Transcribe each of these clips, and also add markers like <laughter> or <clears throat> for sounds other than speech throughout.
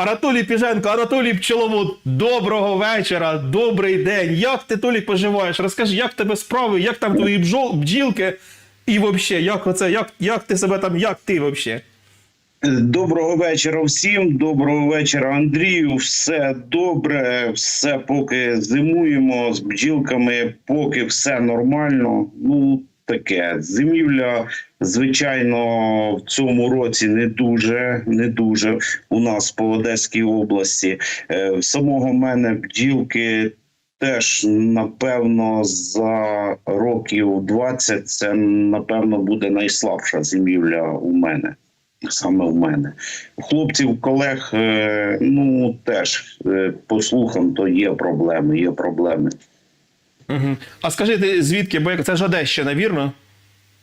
Анатолій Піженко, Анатолій Пчеловод, доброго вечора, добрий день. Як ти, Толік, поживаєш? Розкажи, як в тебе справи, як там твої бджол, бджілки? І взагалі, як оце, як, як ти себе там, як ти взагалі? Доброго вечора всім. Доброго вечора, Андрію. Все добре, все поки зимуємо з бджілками, поки все нормально. Ну таке зимівля, звичайно, в цьому році не дуже, не дуже у нас по Одеській області. Е, в самого мене бджілки. Теж напевно за років 20 це напевно буде найслабша зимівля у мене саме в мене. Хлопців, колег, е, ну теж е, по слухам, то є проблеми, є проблеми. Угу. А скажи, ти звідки? Бо це ж Одещина, вірно?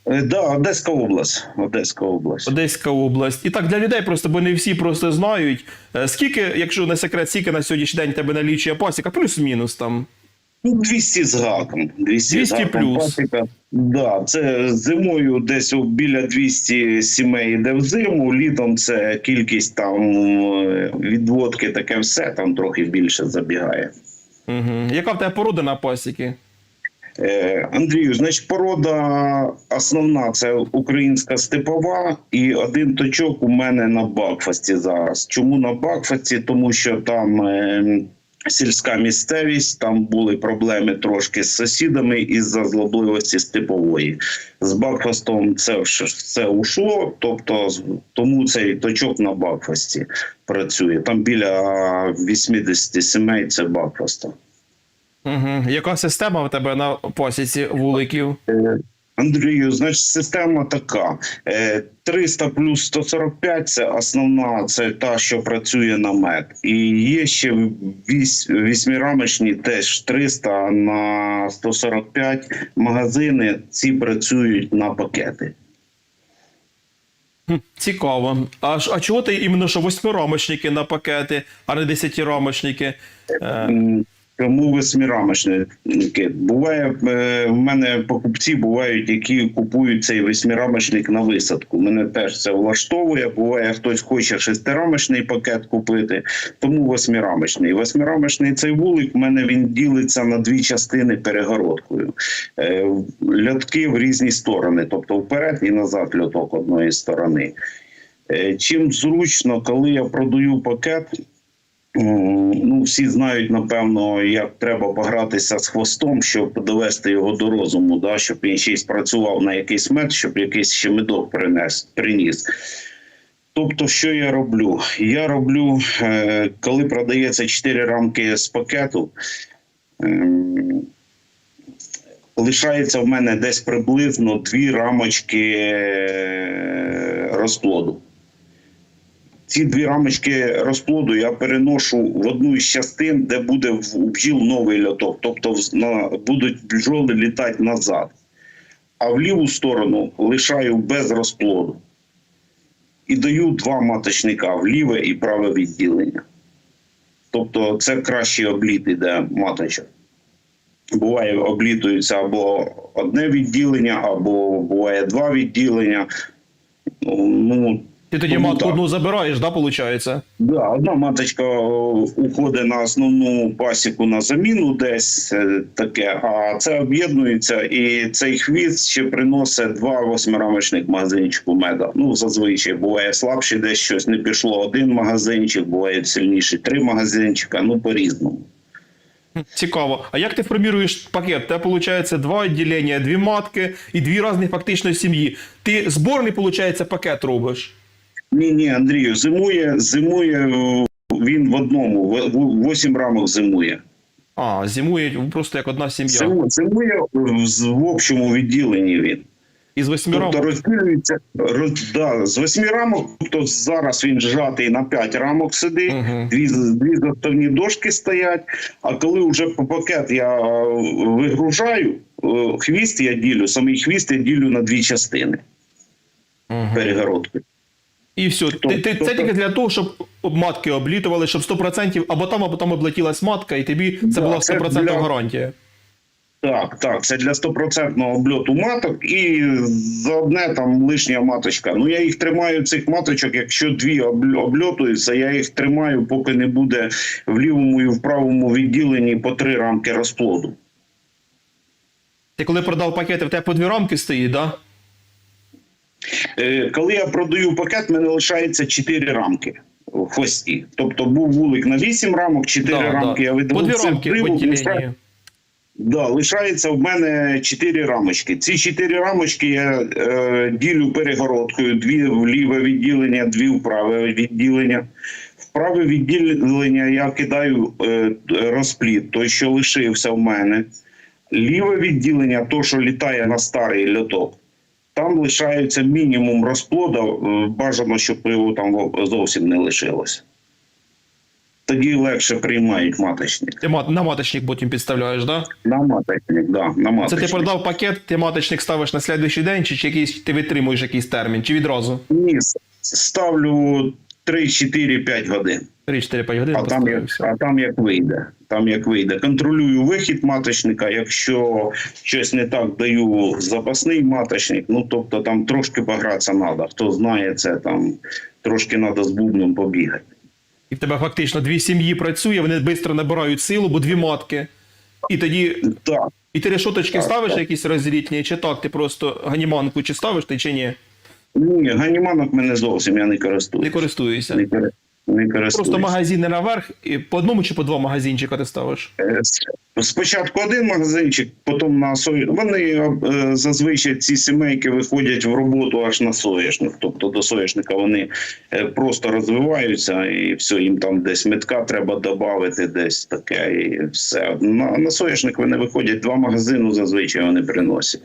Е, Да, Одеська область. Одеська область. Одеська область. І так для людей просто, бо не всі просто знають. Е, Скільки, якщо не секрет, скільки на сьогоднішній день тебе налічує пасіка, плюс-мінус там. Ну, 200 з гаком. 200, 200 гаком плюс. пасіка. Да, це зимою десь біля 200 сімей йде в зиму. Літом це кількість там е, відводки, таке все там трохи більше забігає. Угу. Яка в тебе порода на пасіки? Е, Андрію, значить, порода основна це українська степова, і один точок у мене на Бакфасті зараз. Чому на Бакфасті? Тому що там е, сільська місцевість, там були проблеми трошки з сусідами із-за злобливості степової. З Бакфастом це все ушло, тобто тому цей точок на Бакфасті працює. Там біля 80 сімей це Бакфаста. Угу. Яка система в тебе на пасіці вуликів? Е, Андрію, значить, система така: Е, 300 плюс 145 – це основна, це та, що працює на мед. І є ще вісь- вісьмирамочні, теж 300 на 145 магазини. Ці працюють на пакети. Цікаво. А, а чого ти іменно що восьмирамочники на пакети, а не десятирамочники? Е, М, Чому восьмирамочники? Буває е, в мене покупці бувають, які купують цей восьмирамочник на висадку. Мене теж це влаштовує. Буває, хтось хоче шестирамочний пакет купити, тому восьмирамочний. Восьмирамочний цей вулик в мене він ділиться на дві частини перегородкою. Е, Льотки в різні сторони, тобто вперед і назад льоток одної сторони. Е, Чим зручно, коли я продаю пакет. М, Ну, всі знають, напевно, як треба погратися з хвостом, щоб довести його до розуму, да, щоб він ще й спрацював на якийсь мед, щоб якийсь ще медок принес, приніс. Тобто, що я роблю? Я роблю, е, коли продається 4 рамки з пакету, ем, лишається в мене десь приблизно дві рамочки е, розплоду. Ці дві рамочки розплоду я переношу в одну із частин, де буде в бджіл новий льоток. Тобто на, будуть бджоли літати назад. А в ліву сторону лишаю без розплоду. І даю два маточника в ліве і праве відділення. Тобто це кращий обліт іде маточок. Буває, облітується або одне відділення, або буває два відділення. Ну, ти тоді тому матку так. одну забираєш, да, виходить? Да, одна маточка уходить на основну пасіку на заміну, десь е, таке, а це об'єднується, і цей хвіст ще приносить два восьмирамочних магазинчику меда. Ну, зазвичай буває слабший, десь щось не пішло один магазинчик, буває сильніший три магазинчика, ну по-різному. Цікаво. А як ти форміруєш пакет? Тебе виходить два відділення, дві матки і дві різні фактично сім'ї. Ти зборний, виходить, пакет робиш. Ні, ні, Андрію, зимує, зимує е, він в одному, в- в- рамок зимує. А, зимує просто як одна сім'я. Зимує, зимує в, з- в общому відділенні він. Із восьми Тобто рамок. розділюється роз, да, з восьми рамок, тобто зараз він зжатий на п'ять рамок сидить, Мгм. дві, дві заставні дошки стоять. А коли вже по пакет я е, вигружаю, е, хвіст я ділю, самий хвіст я ділю на дві частини Мгм. перегородки. І все. Ти, ти, це тобто- тільки для того, щоб матки облітували, щоб 100% або там, або там облетілась матка, і тобі це Да, була 100% для- гарантія. Так, так, це для стопроцентного обльоту маток і за одне там лишня маточка. Ну я їх тримаю цих маточок, якщо дві обль- обльотуються, я їх тримаю, поки не буде в лівому і в правому відділенні по три рамки розплоду. Ти коли продав пакети, в тебе по дві рамки стоїть, да? Е, Коли я продаю пакет, в мене лишається 4 рамки в хвості. Тобто був вулик на 8 рамок, 4 Да, рамки. Я видав це рамки відділенні. Да, лишається в мене 4 рамочки. Ці 4 рамочки я е, ділю перегородкою: дві в ліве відділення, дві в праве відділення. В праве відділення я кидаю е, розплід, той, що лишився в мене. Ліве відділення, то, що літає на старий льоток. Там лишається мінімум розплода. е, Бажано, щоб його там зовсім не лишилося. Тоді легше приймають маточник. Ти мат- на маточник потім підставляєш, да? На маточник, да, на Це ти продав пакет, ти маточник ставиш на слідуючий день, чи, чи якийсь ти витримуєш якийсь термін, чи відразу? Ні, ставлю 3-4-5 годин. 3-4-5 годин А там, як, а там як вийде. Там як вийде. Контролюю вихід маточника. Якщо щось не так, даю запасний маточник. Ну тобто там трошки погратися треба. Хто знає це, там трошки треба з бубном побігати. І в тебе фактично дві сім'ї працює, вони швидко набирають силу, бо дві матки. І тоді. Так. І ти решоточки Так, ставиш так. якісь розрітні, чи так, ти просто ганіманку чи ставиш ти, чи ні? Ні, ганіманок мене зовсім я не Не користуюсь. користуєшся. Не, кори- не користуюсь. Просто магазини наверх, і по одному чи по два магазинчика ти ставиш. Е, Спочатку один магазинчик, потім на сої. Вони е, зазвичай ці сімейки виходять в роботу аж на соняшник. Тобто до соняшника вони е, просто розвиваються і все, їм там десь метка треба додати, десь таке, і все. На, на соняшник вони виходять два магазини, зазвичай вони приносять.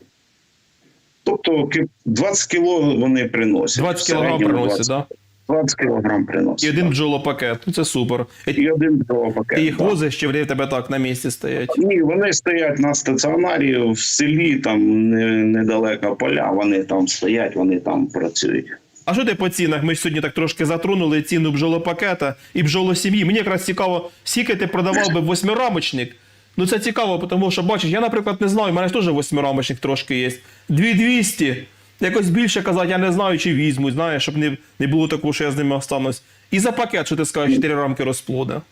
Тобто ки- 20 кіло вони приносять. 20 кілограм приносять, 20, да? 20 кілограм приносять. І один бджолопакет. Ну це супер. І один пакет. Ти їх так. возиш, чи в тебе так на місці стоять? Ні, вони стоять на стаціонарі в селі, там недалеко поля. Вони там стоять, вони там працюють. А що ти по цінах? Ми ж сьогодні так трошки затронули ціну бджолопакета і бджолосім'ї. Мені якраз цікаво, скільки ти продавав би восьмирамочник. Ну це цікаво, тому що бачиш, я, наприклад, не знаю, у мене ж теж восьмирамочник трошки є. 2200. Якось більше казати, я не знаю, чи візьму, знаєш, щоб не, не було такого, що я з ними останусь. І за пакет, що ти скажеш, 4 рамки розплода.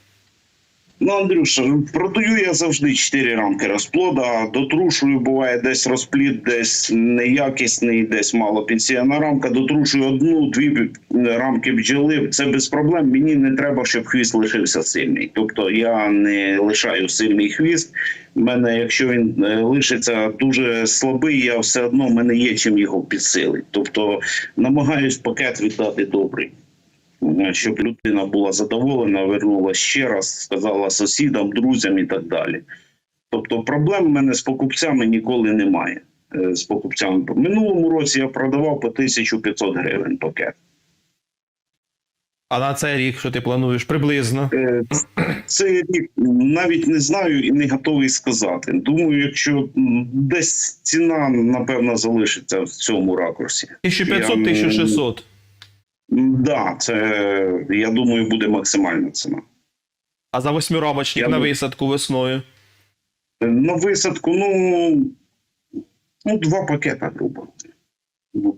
Ну, Андрюша, продаю я завжди 4 рамки розплода. Дотрушую, буває десь розплід, десь неякісний, десь мало підсіяна рамка. Дотрушую одну-дві рамки бджоли. Це без проблем. Мені не треба, щоб хвіст лишився сильний. Тобто я не лишаю сильний хвіст. У мене, якщо він е, лишиться дуже слабий, я все одно в мене є чим його підсилити. Тобто намагаюсь пакет віддати добрий. Щоб людина була задоволена, вернула ще раз, сказала сусідам, друзям і так далі. Тобто проблем в мене з покупцями ніколи немає. Е, З покупцями в минулому році я продавав по 1500 гривень пакет. А на цей рік, що ти плануєш, приблизно. Е, Цей рік навіть не знаю і не готовий сказати. Думаю, якщо десь ціна напевно залишиться в цьому ракурсі. 1500-1600. Да, це я думаю, буде максимальна ціна. А за восьмирамочник Я на висадку весною. На висадку, ну, ну два пакета, грубо.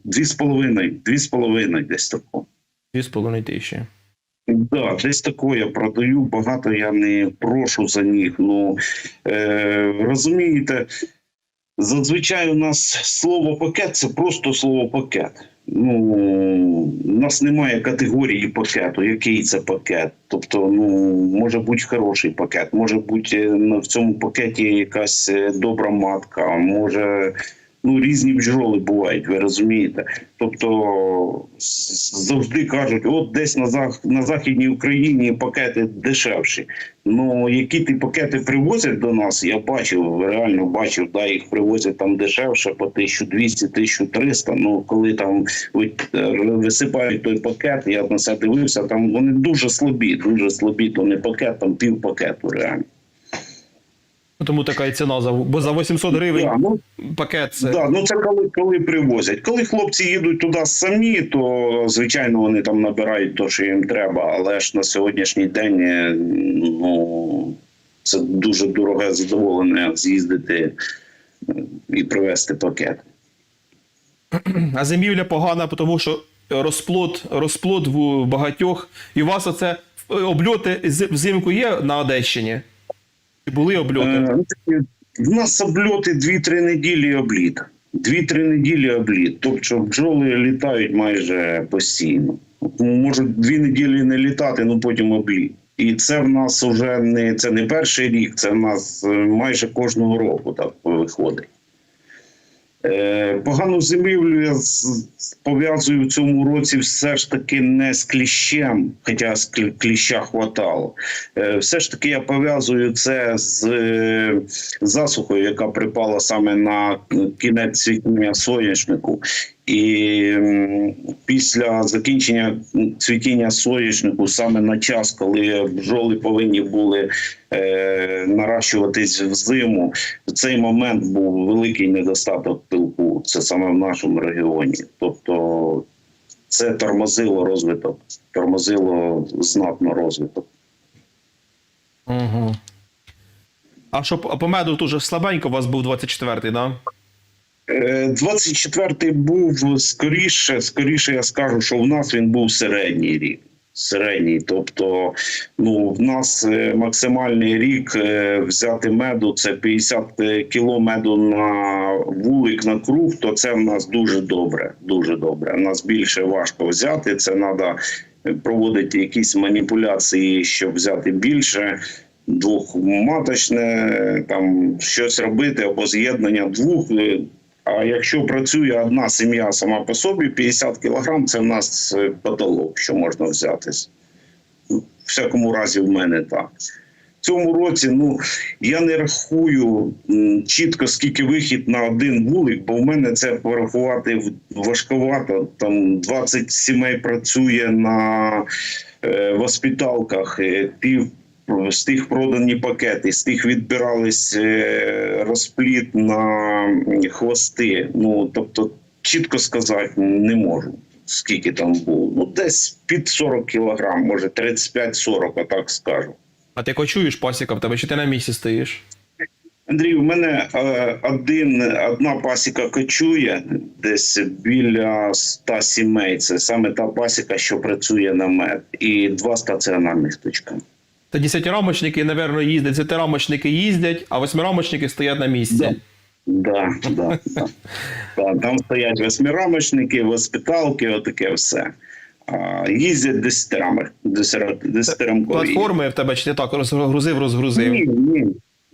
Дві з половиною, дві з половиною десь тако. 2,5 тисячі. Да, десь тако я продаю, багато я не прошу за них. Ну е, розумієте, зазвичай у нас слово пакет це просто слово пакет. Ну, у нас немає категорії пакету, який це пакет. Тобто, ну, може бути хороший пакет, може бути е, в цьому пакеті якась е, добра матка, може. Ну, різні бджоли бувають, ви розумієте. Тобто завжди кажуть, от десь на, зах... на Західній Україні пакети дешевші. Ну, які ті пакети привозять до нас, я бачив, реально бачив, да, їх привозять там дешевше по 1200-1300. Ну, коли там е, висипають той пакет, я на це дивився, там вони дуже слабі, дуже слабі, то не пакет, там пів реально. Ну, Тому така і ціна за бо за 800 гривень Да, ну, пакет це. Да, ну це коли, коли привозять. Коли хлопці їдуть туди самі, то звичайно вони там набирають те, що їм треба. Але ж на сьогоднішній день е, ну Це дуже дороге задоволення з'їздити е, і привезти пакет. <clears throat> А зимівля погана, тому що розплод, розплод в багатьох. І у вас оце е, обльоти взимку є на Одещині? Були обльоти? Е, ну, В нас обльоти 2-3 неділі обліт. 2-3 неділі обліт. Тобто бджоли літають майже постійно. Можуть дві неділі не літати, ну потім обліт. І це в нас вже не це не перший рік, це в нас е, майже кожного року так виходить. Е, Погану зимівлю я пов'язую в цьому році все ж таки не з кліщем, хоча з кліща хватало. Е, Все ж таки я пов'язую це з е, засухою, яка припала саме на кінець світня соняшнику. І після закінчення цвітіння соняшнику, саме на час, коли бджоли повинні були е, наращуватись в зиму, в цей момент був великий недостаток пилку. Це саме в нашому регіоні. Тобто це тормозило розвиток, тормозило знатно розвиток. Угу. А що по меду дуже слабенько у вас був 24-й, да? Е, 24-й був скоріше, скоріше я скажу, що в нас він був середній рік. Середній, тобто, ну в нас е, максимальний рік е, взяти меду це 50 кіло меду на вулик на круг, то це в нас дуже добре. Дуже добре. Нас більше важко взяти. Це треба проводити якісь маніпуляції, щоб взяти більше. Двохматочне, там щось робити або з'єднання двох. А якщо працює одна сім'я сама по собі, 50 кілограм це в нас е, потолок, що можна взяти. В всякому разі, в мене так. В цьому році ну я не рахую чітко скільки вихід на один вулик, бо в мене це порахувати в- важковато. Там 20 сімей працює на е, воспіталках, е, пів з тих продані пакети, з тих відбирались е, розпліт на хвости. Ну тобто, чітко сказати не можу. Скільки там було? Ну, десь під 40 кілограм, може 35-40, отак скажу. А ти кочуєш пасіка в тебе, чи ти на місці стоїш? Андрій, у мене е, один, одна пасіка кочує десь біля 100 сімей. Це саме та пасіка, що працює на мед, і два стаціонарних точка. Та десятирамочники, напевно, їздять, десятирамочники їздять, а восьмирамочники стоять на місці. Да. Да, да, да. Да, там стоять восьмирамочники, воспиталки, отаке все. А, їздять десятирамкові. Платформи в тебе чи ти так розгрузив, розгрузив. Ні, ні.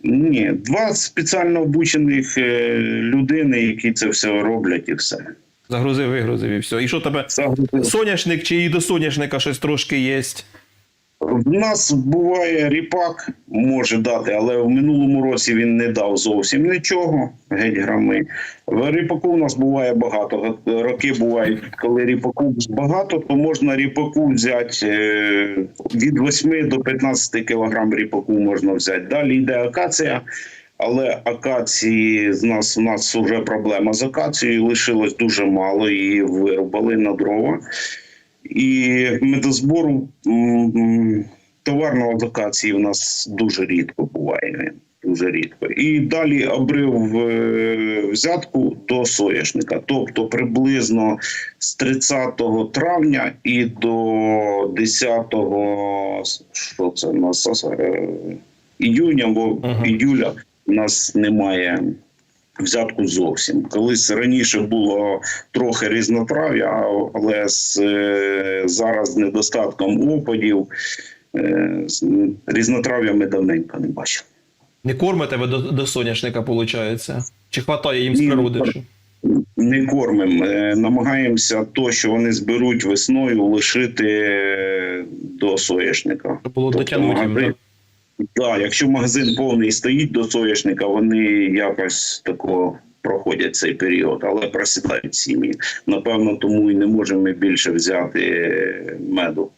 Ні, два спеціально обучених е, людини, які це все роблять, і все. Загрузив, вигрузив і все. І що тебе? Загрузили. Соняшник чи і до соняшника щось трошки є? В нас буває ріпак, може дати, але в минулому році він не дав зовсім нічого. Геть грами. В ріпаку у нас буває багато. Роки бувають, коли ріпаку багато, то можна ріпаку взяти е, від 8 до 15 кілограм ріпаку можна взяти. Далі йде акація. Але акації з нас у нас вже проблема з акацією. Лишилось дуже мало, її вирубали на дрова. І медозбору м, товарного локації в нас дуже рідко буває. Дуже рідко. І далі обрив е, взятку до соняшника. Тобто приблизно з 30 травня і до 10 що це у нас е, іюня або Ага. іюля у нас немає взятку зовсім. Колись раніше було трохи різнотрав'я, але з, е, зараз з недостатком опадів е, з різнотрав'я ми давненько не бачили. Не кормите ви до, до соняшника, виходить? Чи хватає їм з природи? не кормимо. Е, Намагаємося то, що вони зберуть весною, лишити до соняшника. Було Тобто дотягнути? Так, якщо магазин повний стоїть до соняшника, вони якось тако проходять цей період, але просідають сім'ї. Напевно, тому і не можемо ми більше взяти е, меду.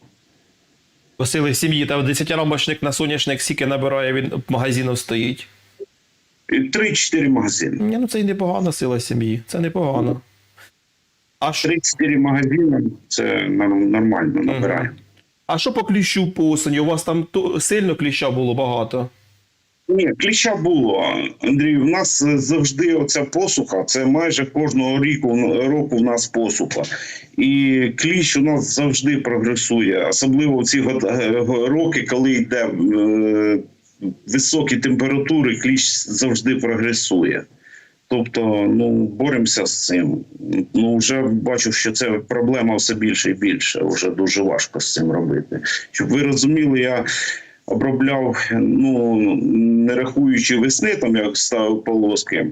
Посили сім'ї, та десятирамочник на соняшник скільки набирає, він магазину стоїть. І Три-чотири магазини. Ні, ну це й непогана сила сім'ї. Це непогано. А що, Три-чотири магазини це нор- нормально набираємо. А що по кліщу по осені? У вас там сильно кліща було багато? Ні, кліща було. Андрій, в нас завжди оця посуха, це майже кожного ріку, року в нас посуха. І кліщ у нас завжди прогресує, особливо в ці роки, коли йде е, високі температури, кліщ завжди прогресує. Тобто, ну, боремося з цим. Ну, вже бачу, що це проблема все більше і більше. Вже дуже важко з цим робити. Щоб ви розуміли, я обробляв, ну не рахуючи весни, там як ставив полоски.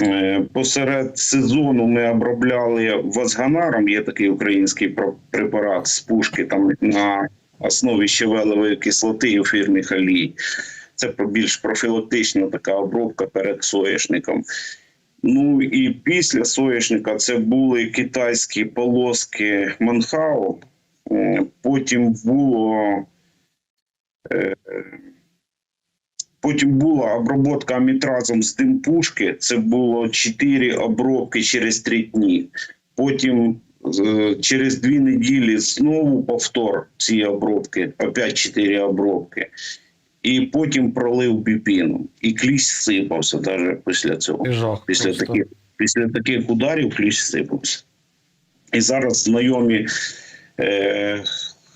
Е, Посеред сезону ми обробляли вазганаром. Є такий український препарат з пушки там на основі щавелевої кислоти і ефірних олій. Це більш профілактична така обробка перед соєшником. Ну і після соєшника це були китайські полоски Манхао. Е, Потім було е, Потім була обробка амітразом з димпушки. Це було 4 обробки через 3 дні. Потім е, через 2 неділі знову повтор цієї обробки, опять 4 обробки. І потім пролив біпіну. І кліщ сипався навіть після цього. Жах. Після таких, після таких ударів кліщ сипався. І зараз знайомі е,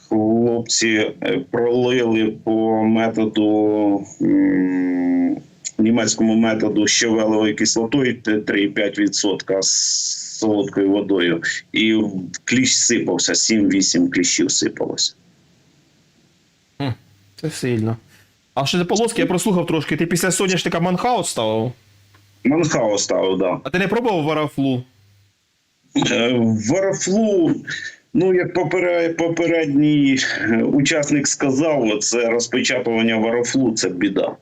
хлопці е, пролили по методу м, німецькому методу щавелевою кислотою 3,5% з солодкою водою. І кліщ сипався, 7-8 кліщів сипалося. Це сильно. А що за полоски? Я прослухав трошки. Ти після соняшника манхаут ставив? Манхао ставив, да. А ти не пробував варафлу? Е, Варафлу, ну як попередній е, учасник сказав, це розпечатування варафлу це біда.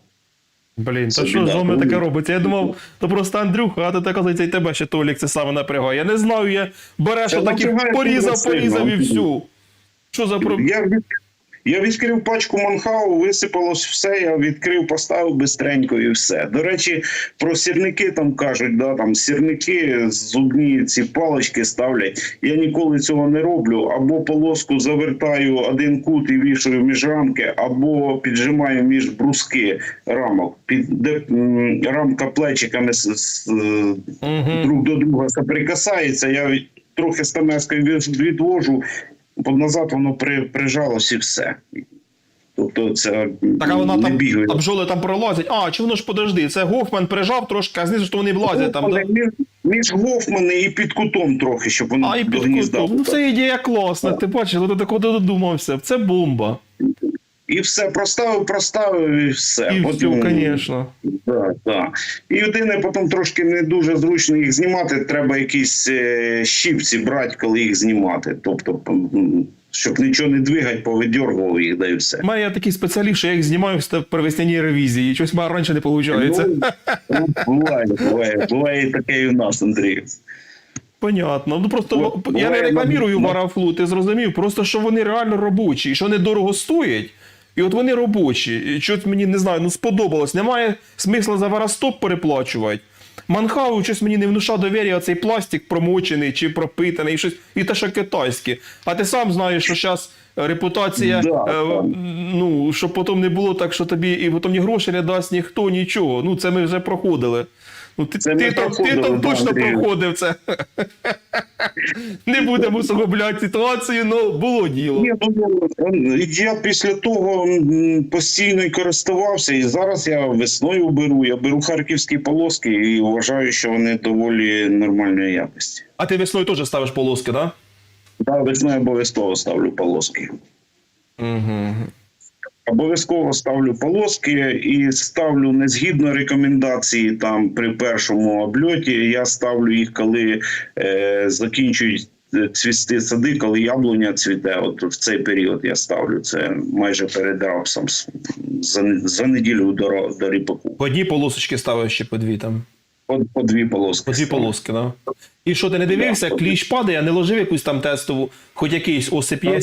Блін, Це то що з вами таке робиться? Я думав, то просто Андрюха, а ти оказується, і тебе ще Толік це саме напрягає. Я не знаю, я береш Це отакі порізав, порізав і всю. Що за про. Я, відкрив пачку Манхау, висипалось все, я відкрив, поставив бистренько і все. До речі, про сірники там кажуть, да, там сірники зубні ці палички ставлять. Я ніколи цього не роблю. Або полоску завертаю один кут і вішаю між рамки, або піджимаю між бруски рамок, під де рамка плечиками з, з, Угу. друг до друга соприкасається. Я трохи стамескою відвожу, назад воно при, прижалось і все. Тобто це Так, а вона не там, бігає. а бджоли там пролазять. А, чи воно ж подожди, це Гофман прижав трошки, а знизу що вони влазять там, да? Між, між Гофмани і під кутом трохи, щоб воно А, і до під гнізда. кутом. Ну це ідея класна, ти бачиш, ти такого додумався. Це бомба. І все, проставив, проставив, і все. І все, звісно. Да, да. І єдине, потім трошки не дуже зручно їх знімати. Треба якісь е, щіпці брати, коли їх знімати. Тобто, щоб нічого не двигати, повидьоргував їх, да і все. У мене є такий спеціаліст, що я їх знімаю при весняній ревізії. Щось раніше не виходить. Ну, буває, буває, буває і таке і в нас, Андрій. Понятно. Ну просто я не рекламірую варафлу, ти зрозумів. Просто що вони реально робочі, і що вони дорого стоять. І от вони робочі. Щось мені не знаю, ну сподобалось. Немає смисла за варастоп переплачувати. Манхау щось мені не внушав довір'я, цей пластик промочений чи пропитаний, і щось, і те, що китайське. А ти сам знаєш, що зараз репутація, Да, е, ну, щоб потім не було так, що тобі і потім ні гроші не дасть ніхто, нічого. Ну, це ми вже проходили. Ну, ти, Це ти, там, ти там точно Андрію. проходив це. Не будемо усугубляти ситуацію, але було діло. Ні, ну, я після того постійно й користувався, і зараз я весною беру. Я беру харківські полоски і вважаю, що вони доволі нормальної якості. А ти весною теж ставиш полоски, так? Да, весною обов'язково ставлю полоски. Угу. Обов'язково ставлю полоски і ставлю не згідно рекомендації там при першому обльоті. Я ставлю їх, коли е, закінчують е, цвісти сади, коли яблуня цвіте. От в цей період я ставлю це майже перед рапсом за, за неділю до, до ріпаку. По одній полосочки ставиш ще по дві там. По, по дві полоски. По дві ставлю. полоски, так? Да? І що ти не дивився, Да. кліщ падає, а не ложив якусь там тестову, хоч якийсь осип є?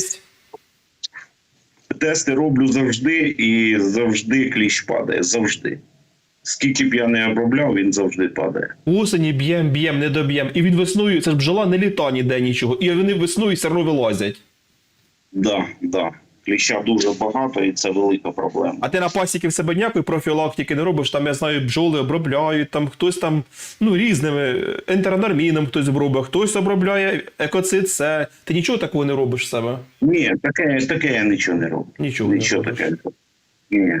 Тести роблю завжди і завжди кліщ падає. Завжди. Скільки б я не обробляв, він завжди падає. Осені б'єм, б'єм, не доб'єм. І він весною, це ж бджола не літа ніде нічого. І вони весною все одно вилазять. Да, да. Кліща дуже багато, і це велика проблема. А ти на пасіки в себе ніякої профілактики не робиш? Там, я знаю, бджоли обробляють, там хтось там, ну, різними, ентеронорміном хтось обробляє, хтось обробляє екоцид С. Ти нічого такого не робиш в себе? Ні, таке, таке я нічого не роблю. Нічого нічого робиш. таке. Ні.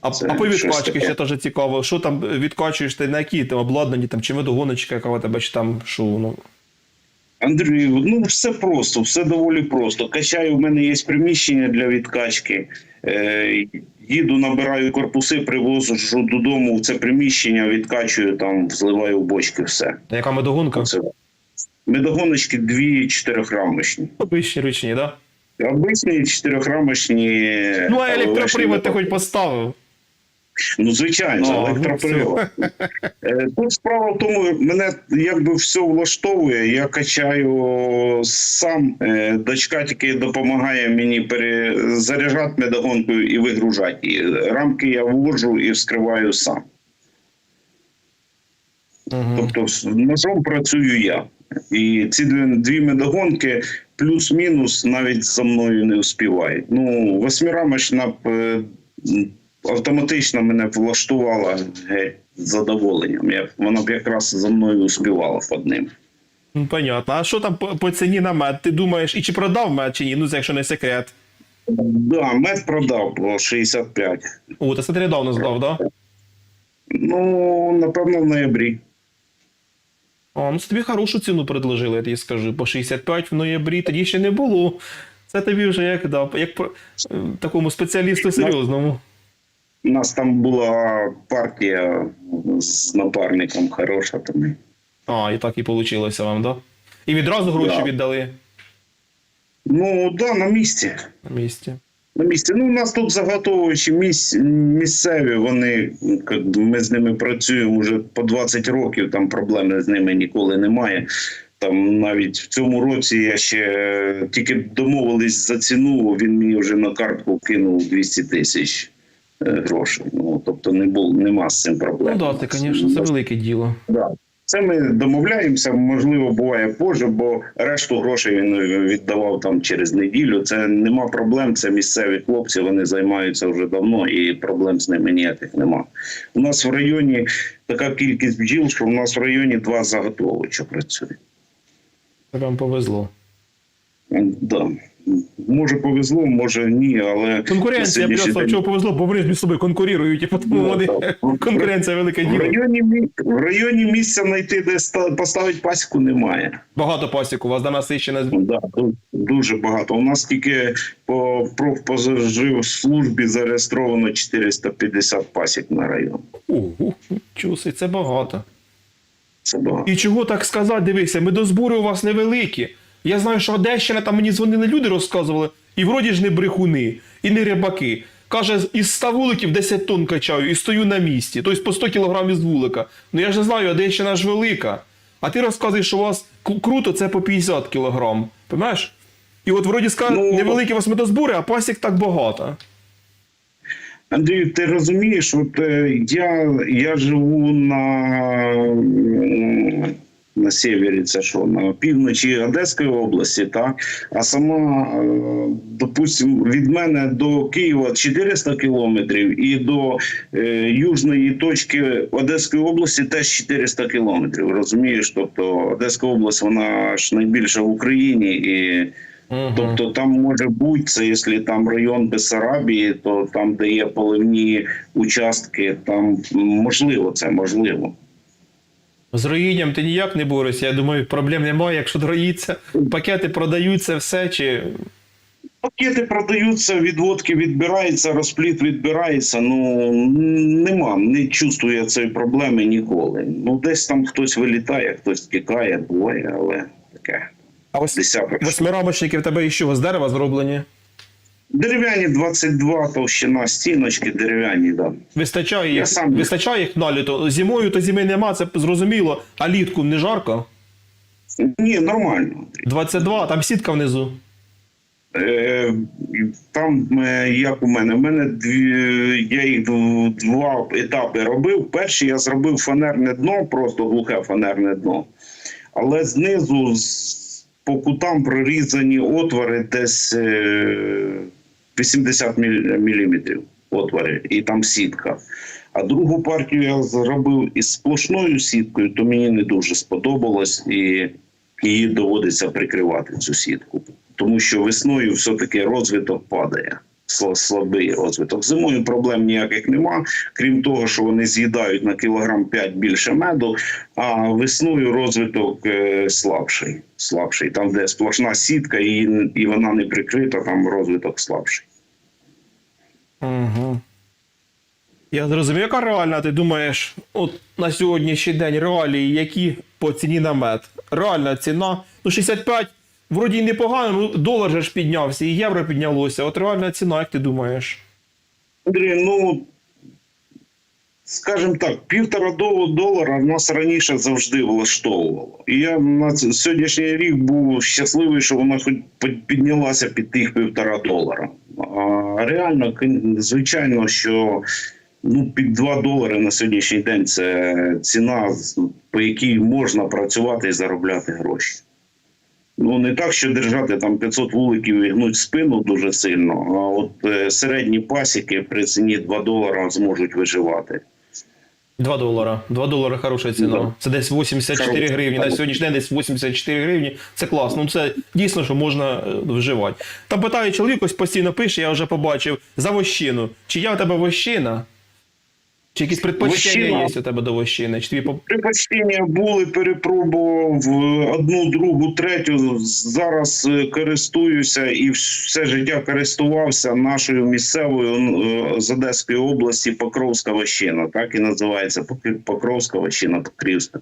А, Це а по відкачки ще теж цікаво. Що там відкачуєш ти на які там обладнані, там, чи медогоночка, яка у тебе, чи там що, ну. Андрію, ну все просто, все доволі просто. Качаю, в мене є приміщення для відкачки. Е, їду, набираю корпуси, привозжу додому в це приміщення, відкачую там, зливаю в бочки, все. Та яка медогонка? Це. Медогоночки дві чотирьохрамочні. Обичні ручні, так? Да? Обичні чотирьохрамочні. Ну, а електропривод ти хоч поставив. Ну, звичайно, ну, електропривод. Е, Тут справа в тому, мене якби все влаштовує. Я качаю сам. Е, Дочка тільки допомагає мені перезаряджати медогонкою і вигружати її. Рамки я ввожу і вскриваю сам. Угу. Тобто ножом працюю я. І ці дві- дві медогонки плюс-мінус навіть за мною не успівають. Ну, восьмирамочна е, автоматично мене влаштувала геть з задоволенням. Я, вона б якраз за мною успівала в одним. Ну, понятно. А що там по, по ціні на мед? Ти думаєш, і чи продав мед, чи ні? Ну, це якщо не секрет. Да, мед продав по 65. О, та це ти недавно здав, так? Да? Ну, напевно, в ноябрі. О, ну це тобі хорошу ціну предложили, я тобі скажу. По 65 в ноябрі тоді ще не було. Це тобі вже як, да, як е, такому спеціалісту серйозному. У нас там була партія з напарником хороша. Тому. А, і так і вийшло вам, так? Да? І відразу гроші Да. віддали Ну, да, на місці. на місці. На місці. Ну, у нас тут заготовуючі міс... місцеві, вони ми з ними працюємо вже по 20 років, там проблеми з ними ніколи немає. Там навіть в цьому році я ще тільки домовились за ціну, він мені вже на картку кинув 200 тисяч е, грошей. Ну, тобто не було, нема з цим Ну проблем. так, да, це, звісно, це велике діло. Да. Це ми домовляємося, можливо, буває позже, бо решту грошей він віддавав там через неділю. Це нема проблем. Це місцеві хлопці, вони займаються вже давно, і проблем з ними ніяких нема. У нас в районі така кількість бджіл, що у нас в районі два заготовувача працює. Це вам повезло. Да. Може повезло, може ні, але Конкуренція, просто день- чого повезло, бо вони між собою конкурірують, і тому Ну, вони так. <laughs> конкуренція велике в районі, в районі місця знайти, де ста- поставити пасіку, немає. Багато пасік у вас да насичене. Да, дуже багато. У нас тільки по профпозажив зареєстровано 450 пасік на район. Ого, чуси, це багато. Це багато. І чого так сказати, дивися, медозбори у вас невеликі. Я знаю, що Одещина, там мені дзвонили люди, розказували, і вроді ж не брехуни, і не рибаки. Каже, із 100 вуликів 10 тонн качаю і стою на місці. Тобто по 100 кілограмів з вулика. Ну я ж не знаю, Одещина ж велика. А ти розказуєш, що у вас круто, це по 50 кілограм. Понимаєш? І от вроді сказали, Ну, невеликі медозбори, а пасік так багато. Андрій, ти розумієш, от е, я, я живу на, на севері, це що, на півночі Одеської області, так? А сама, е, допустим, від мене до Києва 400 кілометрів і до е, южної точки Одеської області теж 400 кілометрів. Розумієш? Тобто Одеська область, вона ж найбільша в Україні і. Угу. Тобто там може бути це, якщо там район Бессарабії, то там, де є поливні участки, там можливо це можливо. З роїнням ти ніяк не борешся. Я думаю, проблем немає, якщо дроїться. Пакети продаються, все чи. Пакети продаються, відводки відбираються, розпліт відбирається. Ну нема, не чувствую я цієї проблеми ніколи. Ну десь там хтось вилітає, хтось тікає, буває, але таке А ось восьмирамочники в тебе і що з дерева зроблені? Дерев'яні 22 товщина стіночки, дерев'яні, да. Вистачає їх, сам- вистачає їх на літо. Зимою то зими нема, це зрозуміло. А літку не жарко? Ні, нормально. 22, там сітка внизу. Е, Там е, як у мене, у мене дві, я їх два етапи робив. Перший я зробив фанерне дно, просто глухе фанерне дно. Але знизу з- по кутам прорізані отвори десь е, 80 міліметрів отвори, і там сітка. А другу партію я зробив із сплошною сіткою, то мені не дуже сподобалось, і її доводиться прикривати цю сітку. Тому що весною все-таки розвиток падає. Сла- Слабий розвиток. Зимою проблем ніяких нема, крім того, що вони з'їдають на кілограм 5 більше меду, а весною розвиток е, слабший. слабший. Там, де сплошна сітка, і, і вона не прикрита, там розвиток слабший. Угу. Я зрозумів, яка реальна, ти думаєш, от на сьогоднішній день реалії, які по ціні на мед? Реальна ціна. Ну, 65, вроді непогано, ну долар же ж піднявся, і євро піднялося. От реальна ціна, як ти думаєш? Андрій, ну скажімо так, півтора до- долара нас раніше завжди влаштовувало. І я на сьогоднішній рік був щасливий, що вона хоч піднялася під тих півтора долара. А реально, звичайно, що ну, під 2 долари на сьогоднішній день це ціна, по якій можна працювати і заробляти гроші. Ну, не так, що держати там 500 вуликів і гнуть спину дуже сильно, а от е, середні пасіки при ціні 2 долара зможуть виживати. 2 долара. 2 долари хороша ціна. Да. Це десь 84 Хороша. гривні. На сьогоднішній день десь 84 гривні. Це класно. Ну це дійсно, що можна е, вживати. Там питає чоловік, ось постійно пише, я вже побачив, за вощину. Чи є у тебе вощина? Чи якісь предпочтення є у тебе до вощини? Чи тобі по- Припущення були, перепробував е, одну, другу, третю. Зараз е, користуюся і все життя користувався нашою місцевою е, з Одеської області Покровська вощина. Так і називається Покровська вощина Покрівська.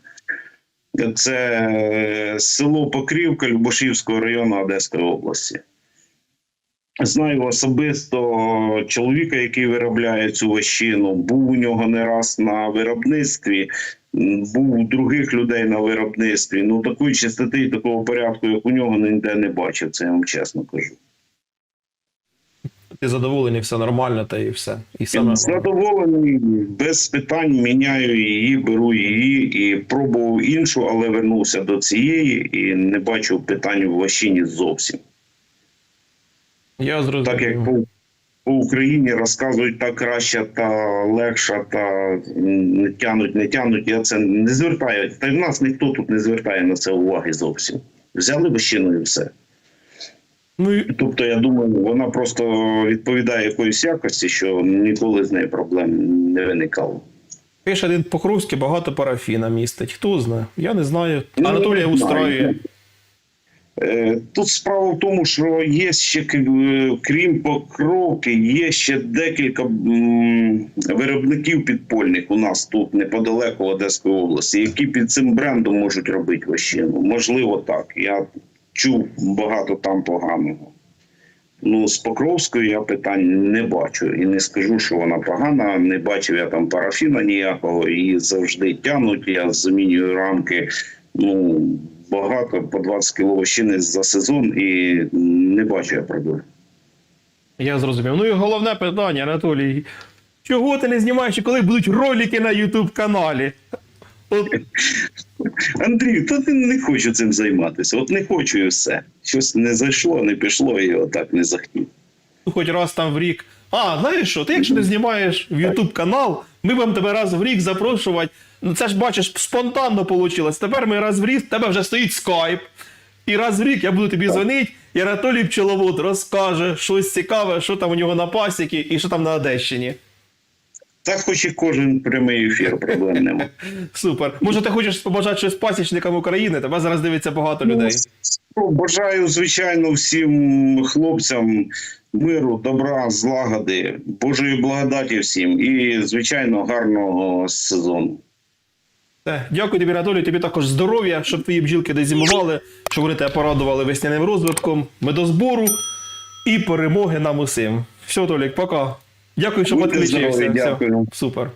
Це село Покрівка Любошівського району Одеської області. Знаю особисто чоловіка, який виробляє цю вощину. Був у нього не раз на виробництві, був у других людей на виробництві. Ну такої чистоти і такого порядку, як у нього, ніде не бачив. Це я вам чесно кажу. ти задоволений, все нормально, та і все. І саме Задоволений, без питань міняю її, беру її і пробував іншу, але вернувся до цієї і не бачу питань в вощині зовсім. Я зрозумів. так як по, по Україні розказують та краще, та легша, та не тянуть, не тянуть. Я це не звертаю. Та й в нас ніхто тут не звертає на це уваги зовсім. Взяли вищину і все. Ну, і Тобто, я думаю, вона просто відповідає якоїсь якості, що ніколи з нею проблем не виникало. пише один Покровський, багато парафіна містить. Хто знає? Я не знаю. Ну, Анатолія знаю. устраює. Е, Тут справа в тому, що є ще е, крім покровки, є ще декілька виробників підпольних у нас тут неподалеку Одеської області, які під цим брендом можуть робити вощину. Можливо, так. Я чув багато там поганого. Ну, з Покровською я питань не бачу і не скажу, що вона погана. Не бачив я там парафіна ніякого, її завжди тягнуть. Я замінюю рамки. Ну, багато по 20 кіло вощини за сезон і не бачу я проблем. Я зрозумів. Ну і головне питання, Анатолій. Чого ти не знімаєш, коли будуть ролики на YouTube каналі? От <laughs> Андрій, та ти не хочу цим займатися. От не хочу і все. Щось не зайшло, не пішло, і отак не захотів. хоч раз там в рік. А, знаєш що? Ти якщо не знімаєш в YouTube канал, ми будемо тебе раз в рік запрошувати. Ну це ж бачиш, спонтанно вийшло. Тепер ми раз в рік, в тебе вже стоїть скайп. І раз в рік я буду тобі дзвонити, і Анатолій Пчеловод розкаже щось цікаве, що там у нього на пасіки і що там на Одещині. Так хоч і кожен прямий ефір, проблем нема. <laughs> Супер. Може, ти хочеш побажати щось пасічникам України? Тебе зараз дивиться багато людей. Ну, Бажаю, звичайно, всім хлопцям миру, добра, злагоди, Божої благодаті всім і, звичайно, гарного сезону. Дякую тобі, Анатолій. Тобі також здоров'я, щоб твої бджілки десь зимували, щоб вони тебе порадували весняним розвитком, медозбору і перемоги нам усім. Все, Толік, пока. Дякую, що підключився. здорові, Все. дякую. Супер.